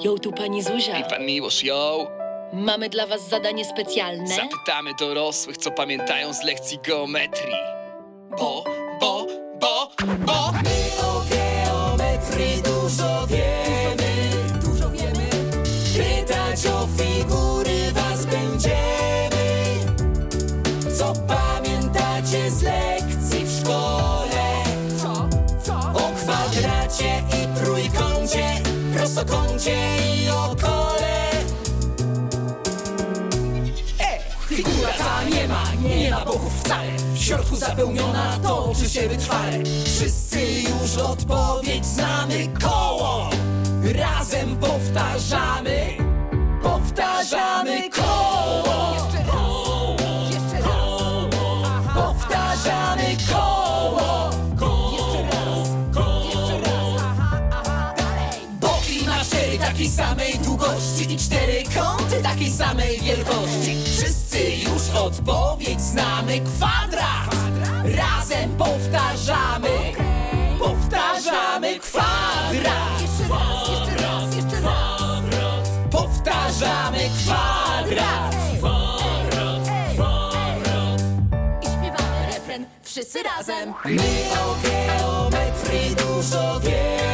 Jo, tu pani Zuzia. I pan Miłosz, yo! Mamy dla was zadanie specjalne. Zapytamy dorosłych, co pamiętają z lekcji geometrii. Bo, bo, bo, bo! My o geometrii dużo wiemy, dużo wiemy. Pytać o figury was będziemy. Co pamiętacie z lekcji w szkole? Co, co? O kwadracie i prostokącie i okole. E, figura ta nie ma, nie ma boków wcale. W środku zapełniona toczy się wytrwale. Wszyscy już odpowiedź znamy Koło. Razem powtarzamy takiej samej długości I cztery kąty takiej samej wielkości. Wszyscy już odpowiedź znamy. Kwadrat! Razem powtarzamy. Powtarzamy kwadrat. Jeszcze raz, jeszcze raz, jeszcze raz. Powtarzamy kwadrat. I śpiewamy refren. wszyscy razem. My o geometrii dużo wiemy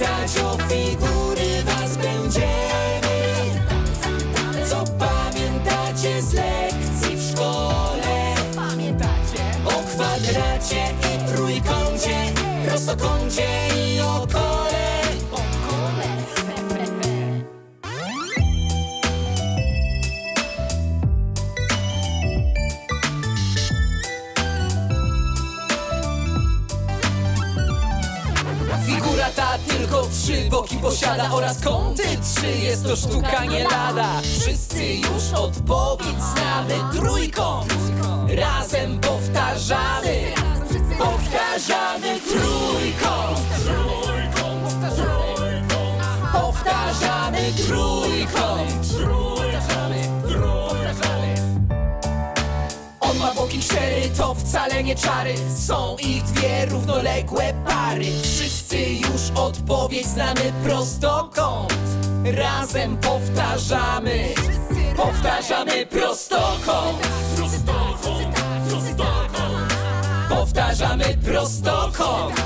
Pytać o figury was będziemy Co pamiętacie z lekcji w szkole? Pamiętacie? O kwadracie i trójkącie Prostokącie i Okole. Figura ta tylko trzy boki posiada Oraz kąty trzy, jest to sztuka nie lada. Wszyscy już odpowiedź znamy Trójkąt, razem powtarzamy Powtarzamy trójkąt. Powtarzamy trójkąt. On ma boki cztery, to wcale nie czary. Są ich dwie równoległe pary. Wszyscy już odpowiedź znamy prostokąt. Razem powtarzamy. Powtarzamy prostokąt. Powtarzamy prostokąt.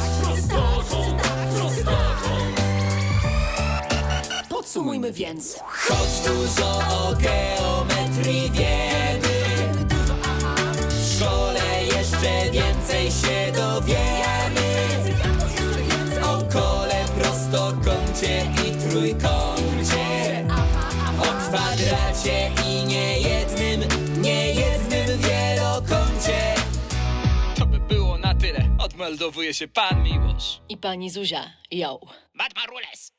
Podsumujmy więc. Choć dużo o geometrii wiemy. W szkole jeszcze więcej się dowiemy i trójkącie O kwadracie i niejednym, niejednym wielokącie To by było na tyle. Odmeldowuje się pan Miłosz. I pani Zuzia. Jo. Mad Marules!